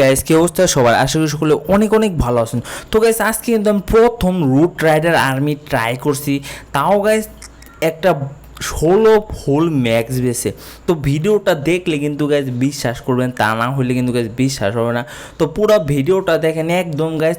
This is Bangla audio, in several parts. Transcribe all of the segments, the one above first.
গাইস কি অবস্থা? সবার আশা করি সকলে অনেক অনেক ভালো আছেন। তো গাইস আজকে কিন্তু আমি প্রথম রুট রাইডার আর্মি ট্রাই করছি। তাও গাইস একটা ষোলো ফুল ম্যাক্স বেসে তো ভিডিওটা দেখলে কিন্তু গাইজ বিশ্বাস করবেন, তা না হলে কিন্তু গাইজ বিশ্বাস হবে না। তো পুরো ভিডিওটা দেখেন, একদম গাইজ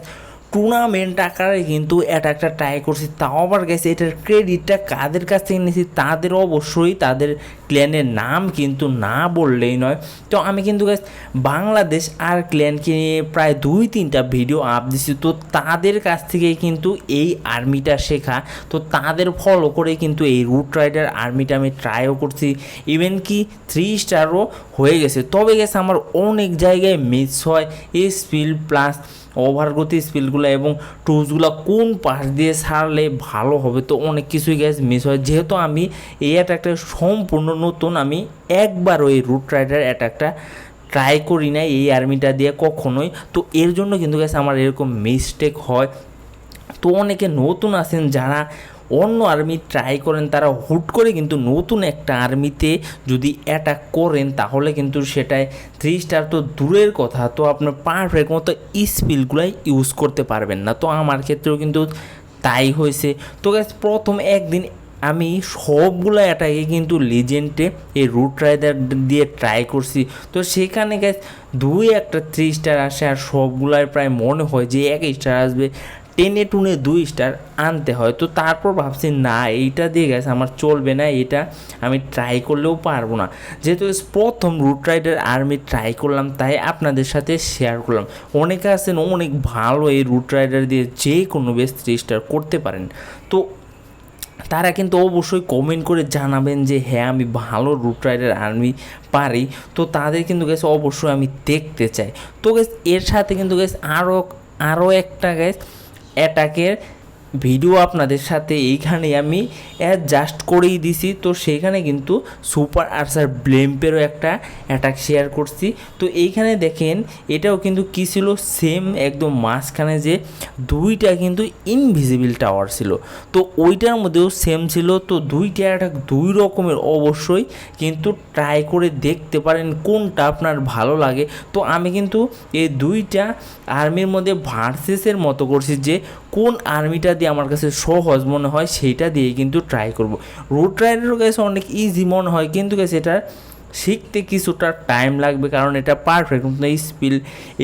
টুর্নামেন্ট আকারে কিন্তু এটা একটা ট্রাই করছি। তাও আবার গেছে এটার ক্রেডিটটা কাদের কাছ থেকে নিয়েছি? তাদের অবশ্যই তাদের ক্ল্যানের নাম কিন্তু না বললেই নয়। তো আমি কিন্তু গাছ বাংলাদেশ আর ক্ল্যানকে নিয়ে প্রায় দুই তিনটা ভিডিও আপ দিছি। তো তাদের কাছ থেকে কিন্তু এই আর্মিটা শেখা। তো তাদের ফলো করে কিন্তু এই রুট রাইডার আর্মিটা আমি ট্রাইও করছি। ইভেন কি থ্রি স্টারও হয়ে গেছে। তবে গেছে আমার অনেক জায়গায় মিস হয়। স্পিল প্লাস ওভারগতি স্পিলগুলো এবং টুলসগুলো কোন পাশ দিয়ে সারলে ভালো হবে? তো অনেক কিছুই গ্যাস মিস হয়। যেহেতু আমি এই অ্যাটাকটা সম্পূর্ণ নতুন, আমি একবার ওই রুট রাইডার অ্যাটাকটা ট্রাই করি না এই আর্মিটা দিয়ে কখনোই। তো এর জন্য কিন্তু গ্যাস আমার এরকম মিস্টেক হয়। তো অনেকে নতুন আছেন যারা অন্য আর্মি ট্রাই করেন, তারা হুট করে কিন্তু নতুন একটা আর্মিতে যদি অ্যাটাক করেন, তাহলে কিন্তু সেটায় থ্রি স্টার তো দূরের কথা, তো আপনার পারফেক্ট মতো স্পিলগুলাই ইউজ করতে পারবেন না। তো আমার ক্ষেত্রেও কিন্তু তাই হয়েছে। তো গ্যাস প্রথম একদিন আমি সবগুলো অ্যাটাকে কিন্তু লিজেন্ডে এই রুট রাইডার দিয়ে ট্রাই করছি। তো সেখানে গ্যাস দুই একটা থ্রি স্টার আসে আর সবগুলাই প্রায় মনে হয় যে এক স্টার আসবে। টেনে টুনে দুই স্টার আনতে হয়। তো তারপর ভাবছি, না, এইটা দিয়ে গেছে আমার চলবে না এটা আমি ট্রাই করলেও পারব না। যেহেতু প্রথম রুট রাইডার আর্মি ট্রাই করলাম, তাই আপনাদের সাথে শেয়ার করলাম। অনেকে আছেন, অনেক ভালো এই রুট রাইডার দিয়ে যে কোনো বেশ থ্রি স্টার করতে পারেন। তো তারা কিন্তু অবশ্যই কমেন্ট করে জানাবেন যে হ্যাঁ আমি ভালো রুট রাইডার আর্মি পারি। তো তাদের কিন্তু গেছে অবশ্যই আমি দেখতে চাই। তো গেস এর সাথে কিন্তু গেস আরও আরও একটা গ্যাস অ্যাটাকের ভিডিও আপনাদের সাথে এইখানে আমি জাস্ট করেই দিছি। তো সেখানে কিন্তু সুপার আর্সার ব্লেম্পেরও একটা অ্যাটাক শেয়ার করছি। তো এইখানে দেখেন, এটাও কিন্তু কী ছিল? সেম একদম মাঝখানে যে দুইটা কিন্তু ইনভিজিবল টাওয়ার ছিল। তো ওইটার মধ্যেও সেম ছিল। তো দুইটা অ্যাটাক দুই রকমের অবশ্যই কিন্তু ট্রাই করে দেখতে পারেন কোনটা আপনার ভালো লাগে। তো আমি কিন্তু এই দুইটা আর্মির মধ্যে ভার্সেসের মতো করছি যে কোন আর্মিটা দিয়ে আমার কাছে সহজ মনে হয়, সেইটা দিয়ে কিন্তু ট্রাই করব। রুট রাইডারও কাছে অনেক ইজি মনে হয়, কিন্তু গেছে এটা শিখতে কিছুটা টাইম লাগবে, কারণ এটা পারফেক্ট মতো স্পিল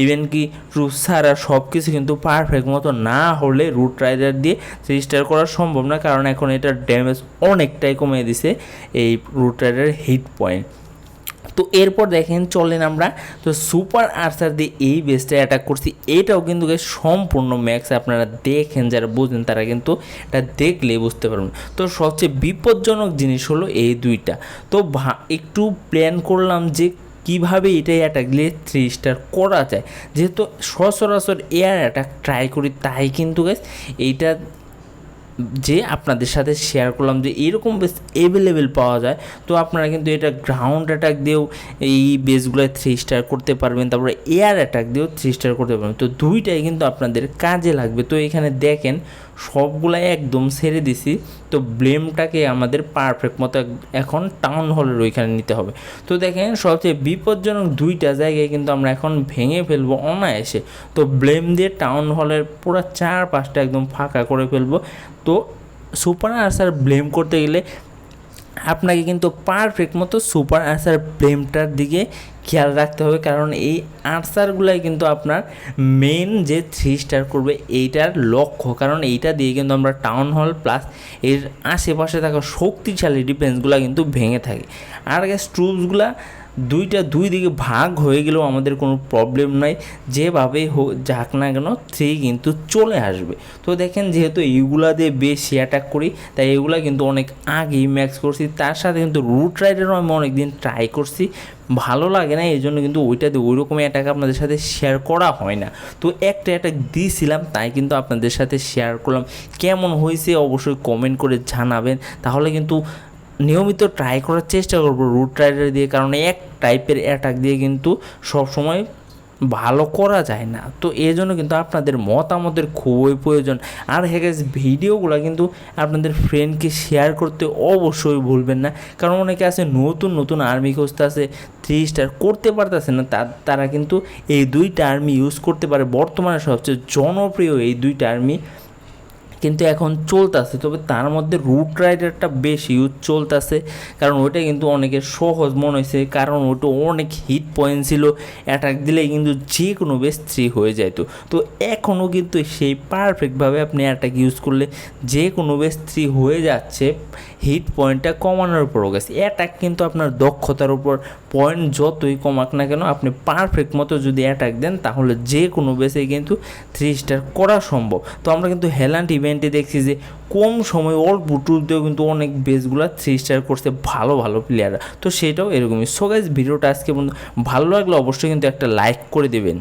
ইভেন কি রুট ছাড়া সব কিছু কিন্তু পারফেক্ট মতো না হলে রুট রাইডার দিয়ে রেজিস্টার করা সম্ভব না, কারণ এখন এটার ড্যামেজ অনেকটাই কমিয়ে দিছে এই রুট রাইডারের হিট পয়েন্ট তো এরপর দেখেন, চলেন আমরা। তো সুপার আর্সার দিয়ে এই বেসটা অ্যাটাক করছি। এটাও কিন্তু সম্পূর্ণ ম্যাক্স আপনারা দেখেন, যারা বুঝেন তারা কিন্তু এটা দেখলেই বুঝতে পারবেন। তো সবচেয়ে বিপজ্জনক জিনিস হলো এই দুইটা। তো একটু প্ল্যান করলাম যে কীভাবে এটাই অ্যাটাক দিয়ে থ্রি স্টার করা যায়। যেহেতু সচরাচর এয়ার অ্যাটাক ট্রাই করি, তাই কিন্তু গাইস এইটা যে আপনাদের সাথে শেয়ার করলাম যে এরকম বেস অ্যাভেলেবেল পাওয়া যায়, তো আপনারা কিন্তু এটা গ্রাউন্ড অ্যাটাক দিয়েও এই বেসগুলোয় থ্রি স্টার করতে পারবেন, তারপরে এয়ার অ্যাটাক দিয়েও থ্রি স্টার করতে পারবেন। তো দুইটাই কিন্তু আপনাদের কাজে লাগবে। তো এখানে দেখেন সবগুলাই একদম ছেড়ে দিছি। তো ব্লেমটাকে আমাদের পারফেক্ট মতো এখন টাউন হলের ওইখানে নিতে হবে। তো দেখেন, সবচেয়ে বিপজ্জনক দুইটা জায়গায় কিন্তু আমরা এখন ভেঙে ফেলব অনায়াসে। তো ব্লেম দিয়ে টাউন হলের পুরো চার পাঁচটা একদম ফাঁকা করে ফেলব। তো সুপার আর্সার ব্লেম করতে গেলে আপনাকে কিন্তু পারফেক্ট মতো সুপার আর্সার ব্লেমটার দিকে খেয়াল রাখতে হবে, কারণ এই আনসারগুলাই কিন্তু আপনার মেন যে থ্রি স্টার করবে এইটার লক্ষ্য। কারণ এইটা দিয়ে কিন্তু আমরা টাউন হল প্লাস এর আশেপাশে থাকা শক্তিশালী ডিফেন্সগুলো কিন্তু ভেঙে থাকে। আর গ্যাস ট্রুপসগুলা দুইটা দুই দিকে ভাগ হয়ে গেলেও আমাদের কোনো প্রবলেম নাই। যেভাবে যাক না কেন থ্রি কিন্তু চলে আসবে। তো দেখেন যেহেতু এইগুলা দিয়ে বেশি অ্যাটাক করি, তাই এগুলা কিন্তু অনেক আগেই ম্যাক্স করছি। তার সাথে কিন্তু রুট রাইডারও আমি অনেক দিন ট্রাই করছি। ভালো লাগে না, এই জন্য কিন্তু ওইটা দিয়ে ওই রকম অ্যাটাক আপনাদের সাথে শেয়ার করা হয় না। তো একটা অ্যাটাক দিয়েছিলাম তাই কিন্তু আপনাদের সাথে শেয়ার করলাম। কেমন হয়েছে অবশ্যই কমেন্ট করে জানাবেন। তাহলে কিন্তু নিয়মিত ট্রাই করার চেষ্টা করব রুট রাইডার দিয়ে, কারণ এক টাইপের অ্যাটাক দিয়ে কিন্তু সব সময় ভালো করা যায় না। তো এই জন্য কিন্তু আপনাদের মতামতের খুবই প্রয়োজন। আর হ্যাঁ ভিডিওগুলো কিন্তু আপনাদের ফ্রেন্ডকে শেয়ার করতে অবশ্যই ভুলবেন না। কারণ অনেকে আছে, নতুন নতুন আর্মি খুঁজতে আছে থ্রি স্টার করতে পারতেছে না তারা কিন্তু এই দুইটা আর্মি ইউজ করতে পারে। বর্তমানে সবচেয়ে জনপ্রিয় এই দুইটা আর্মি কিন্তু এখন চলতেছে, তবে তার মধ্যে রুট রাইডারটা বেশি ইউজ চলতেছে। কারণ ওইটা কিন্তু অনেকের সহজ মনে হয়েছে কারণ ওটা অনেক হিট পয়েন্ট ছিল অ্যাটাক দিলে কিন্তু যে কোনো বেশ থ্রি হয়ে যাইতো। তো এখনও কিন্তু সেই পারফেক্টভাবে আপনি অ্যাটাক ইউজ করলে যে কোনো বেশ থ্রি হয়ে যাচ্ছে হিট পয়েন্টটা কমানোর উপরও গেছে অ্যাটাক কিন্তু আপনার দক্ষতার উপর পয়েন্ট যতই কমাক না কেন, আপনি পারফেক্ট মতো যদি অ্যাটাক দেন, তাহলে যে কোনো বেসে কিন্তু থ্রি স্টার করা সম্ভব। তো আমরা কিন্তু হেলান্ট ইভেন্টে দেখছি যে কম সময় অল্প টুলতেও কিন্তু অনেক বেসগুলো থ্রি স্টার করছে ভালো ভালো প্লেয়াররা তো সেটাও এরকমই। সো গাইজ ভিডিওটা আজকে বন্ধু ভালো লাগলে অবশ্যই কিন্তু একটা লাইক করে দেবেন।